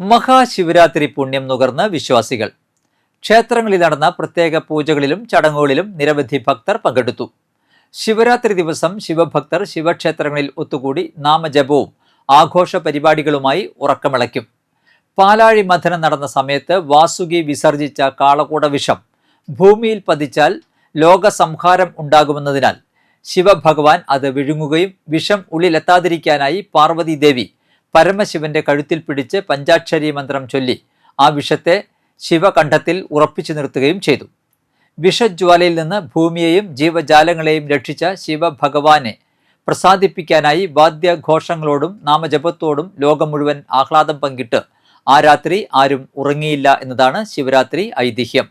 മഹാശിവരാത്രി പുണ്യം നുകർന്ന് വിശ്വാസികൾ. ക്ഷേത്രങ്ങളിൽ നടന്ന പ്രത്യേക പൂജകളിലും ചടങ്ങുകളിലും നിരവധി ഭക്തർ പങ്കെടുത്തു. ശിവരാത്രി ദിവസം ശിവഭക്തർ ശിവക്ഷേത്രങ്ങളിൽ ഒത്തുകൂടി നാമജപവും ആഘോഷ പരിപാടികളുമായി ഉറക്കമിളയ്ക്കും. പാലാഴി മഥനം നടന്ന സമയത്ത് വാസുകി വിസർജിച്ച കാളകൂട വിഷം ഭൂമിയിൽ പതിച്ചാൽ ലോകസംഹാരം ഉണ്ടാകുമെന്നതിനാൽ ശിവഭഗവാൻ അത് വിഴുങ്ങുകയും വിഷം ഉള്ളിലെത്താതിരിക്കാനായി പാർവതി ദേവി പരമശിവന്റെ കഴുത്തിൽ പിടിച്ച് പഞ്ചാക്ഷരി മന്ത്രം ചൊല്ലി ആ വിഷത്തെ ശിവകണ്ഠത്തിൽ ഉറപ്പിച്ചു നിർത്തുകയും ചെയ്തു. വിഷജ്വാലയിൽ നിന്ന് ഭൂമിയെയും ജീവജാലങ്ങളെയും രക്ഷിച്ച ശിവഭഗവാനെ പ്രസാദിപ്പിക്കാനായി വാദ്യഘോഷങ്ങളോടും നാമജപത്തോടും ലോകം മുഴുവൻ ആഹ്ലാദം പങ്കിട്ട് ആ രാത്രി ആരും ഉറങ്ങിയില്ല എന്നതാണ് ശിവരാത്രി ഐതിഹ്യം.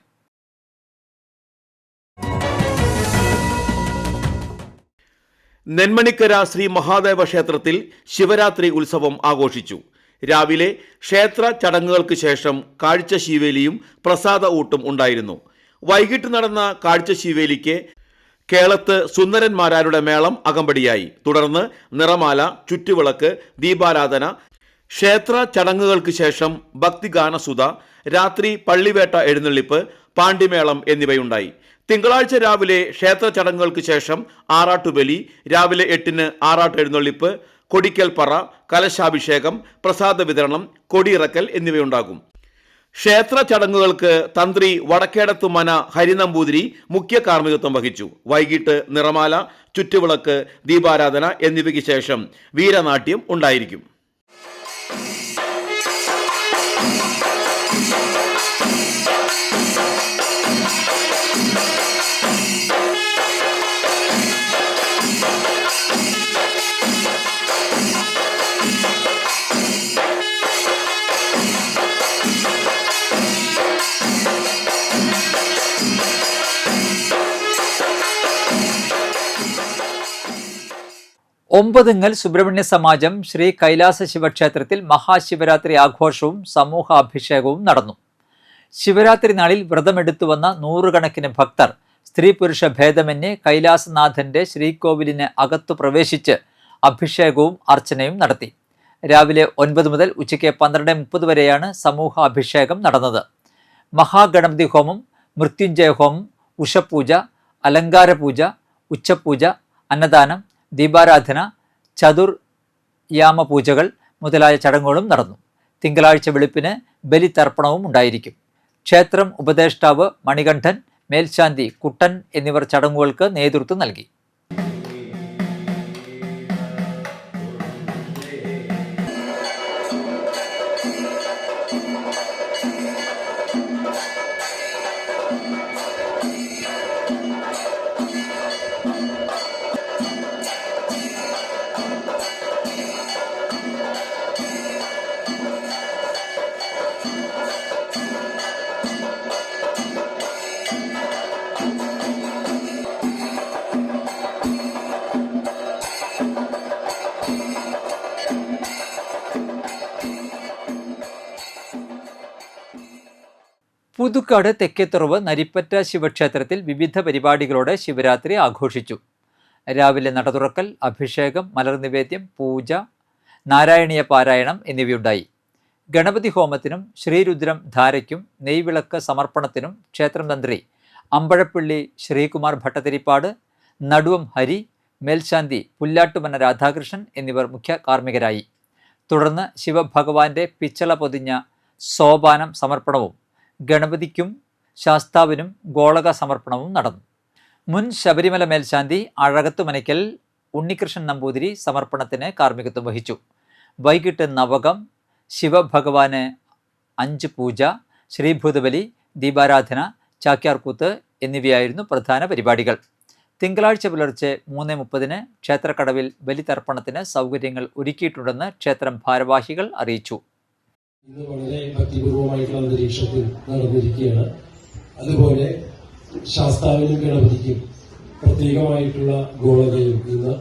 നെന്മണിക്കര ശ്രീ മഹാദേവ ക്ഷേത്രത്തിൽ ശിവരാത്രി ഉത്സവം ആഘോഷിച്ചു. രാവിലെ ക്ഷേത്ര ചടങ്ങുകൾക്ക് ശേഷം കാഴ്ച ശിവേലിയും പ്രസാദ ഊട്ടും ഉണ്ടായിരുന്നു. വൈകിട്ട് നടന്ന കാഴ്ച ശീവേലിക്ക് കേളത്ത് സുന്ദരന്മാരാരുടെ മേളം അകമ്പടിയായി. തുടർന്ന് നിറമാല ചുറ്റുവിളക്ക് ദീപാരാധന ക്ഷേത്ര ചടങ്ങുകൾക്ക് ശേഷം ഭക്തിഗാനസുത രാത്രി പള്ളിവേട്ട എഴുന്നള്ളിപ്പ് പാണ്ഡിമേളം എന്നിവയുണ്ടായി. തിങ്കളാഴ്ച രാവിലെ ക്ഷേത്ര ചടങ്ങുകൾക്ക് ശേഷം ആറാട്ടുബലി രാവിലെ എട്ടിന് ആറാട്ട് എഴുന്നള്ളിപ്പ് കൊടിക്കൽ പറ കലശാഭിഷേകം പ്രസാദ വിതരണം കൊടിയിറക്കൽ എന്നിവയുണ്ടാകും. ക്ഷേത്ര ചടങ്ങുകൾക്ക് തന്ത്രി വടക്കേടത്തുമന ഹരിനമ്പൂതിരി മുഖ്യ കാർമ്മികത്വം വഹിച്ചു. വൈകിട്ട് നിറമാല ചുറ്റുവിളക്ക് ദീപാരാധന എന്നിവയ്ക്ക് ശേഷം വീരനാട്യം ഉണ്ടായിരിക്കും. ഒമ്പതുങ്ങൽ സുബ്രഹ്മണ്യ സമാജം ശ്രീ കൈലാസ ശിവക്ഷേത്രത്തിൽ മഹാശിവരാത്രി ആഘോഷവും സമൂഹാഭിഷേകവും നടന്നു. ശിവരാത്രി നാളിൽ വ്രതമെടുത്തു വന്ന നൂറുകണക്കിന് ഭക്തർ സ്ത്രീ പുരുഷ ഭേദമന്യേ കൈലാസനാഥന്റെ ശ്രീകോവിലിന് അകത്തു പ്രവേശിച്ച് അഭിഷേകവും അർച്ചനയും നടത്തി. രാവിലെ ഒൻപത് മുതൽ ഉച്ചയ്ക്ക് പന്ത്രണ്ട് മുപ്പത് വരെയാണ് സമൂഹാഭിഷേകം നടന്നത്. മഹാഗണപതി ഹോമം മൃത്യുഞ്ജയ ഹോമം ഉഷപൂജ അലങ്കാരപൂജ ഉച്ചപൂജ അന്നദാനം ദീപാരാധന ചതുർ യാമ പൂജകൾ മുതലായ ചടങ്ങുകളും നടന്നു. തിങ്കളാഴ്ച വെളുപ്പിന് ബലിതർപ്പണവും ഉണ്ടായിരിക്കും. ക്ഷേത്രം ഉപദേഷ്ടാവ് മണികണ്ഠൻ മേൽശാന്തി കുട്ടൻ എന്നിവർ ചടങ്ങുകൾക്ക് നേതൃത്വം നൽകി. പുതുക്കാട് തെക്കേത്തുറവ് നരിപ്പറ്റ ശിവക്ഷേത്രത്തിൽ വിവിധ പരിപാടികളോടെ ശിവരാത്രി ആഘോഷിച്ചു. രാവിലെ നട തുറക്കൽ അഭിഷേകം മലർനിവേദ്യം പൂജ നാരായണീയ പാരായണം എന്നിവയുണ്ടായി. ഗണപതി ഹോമത്തിനും ശ്രീരുദ്രം ധാരയ്ക്കും നെയ്വിളക്ക് സമർപ്പണത്തിനും ക്ഷേത്രം തന്ത്രി അമ്പഴപ്പള്ളി ശ്രീകുമാർ ഭട്ടതിരിപ്പാട് നടുവം ഹരി മേൽശാന്തി പുല്ലാട്ടുമന രാധാകൃഷ്ണൻ എന്നിവർ മുഖ്യ കാർമ്മികരായി. തുടർന്ന് ശിവഭഗവാന്റെ പിച്ചള പൊതിഞ്ഞ സോപാനം സമർപ്പണവും ഗണപതിക്കും ശാസ്താവിനും ഗോളക സമർപ്പണവും നടന്നു. മുൻ ശബരിമല മേൽശാന്തി അഴകത്തുമനയ്ക്കൽ ഉണ്ണികൃഷ്ണൻ നമ്പൂതിരി സമർപ്പണത്തിന് കാർമ്മികത്വം വഹിച്ചു. വൈകിട്ട് നവകം ശിവഭഗവാന് അഞ്ച് പൂജ ശ്രീഭൂതബലി ദീപാരാധന ചാക്യാർകൂത്ത് എന്നിവയായിരുന്നു പ്രധാന പരിപാടികൾ. തിങ്കളാഴ്ച പുലർച്ചെ മൂന്ന് മുപ്പതിന് ക്ഷേത്രക്കടവിൽ ബലിതർപ്പണത്തിന് സൗകര്യങ്ങൾ ഒരുക്കിയിട്ടുണ്ടെന്ന് ക്ഷേത്രം ഭാരവാഹികൾ അറിയിച്ചു. ഇന്ന് വളരെ ഭക്തിപൂർവമായിട്ടുള്ള അന്തരീക്ഷത്തിൽ നടന്നിരിക്കുകയാണ്. അതുപോലെ ശാസ്താവിനും ഗണപതിക്കും പ്രത്യേകമായിട്ടുള്ള ഗോളതയും ഇന്ന്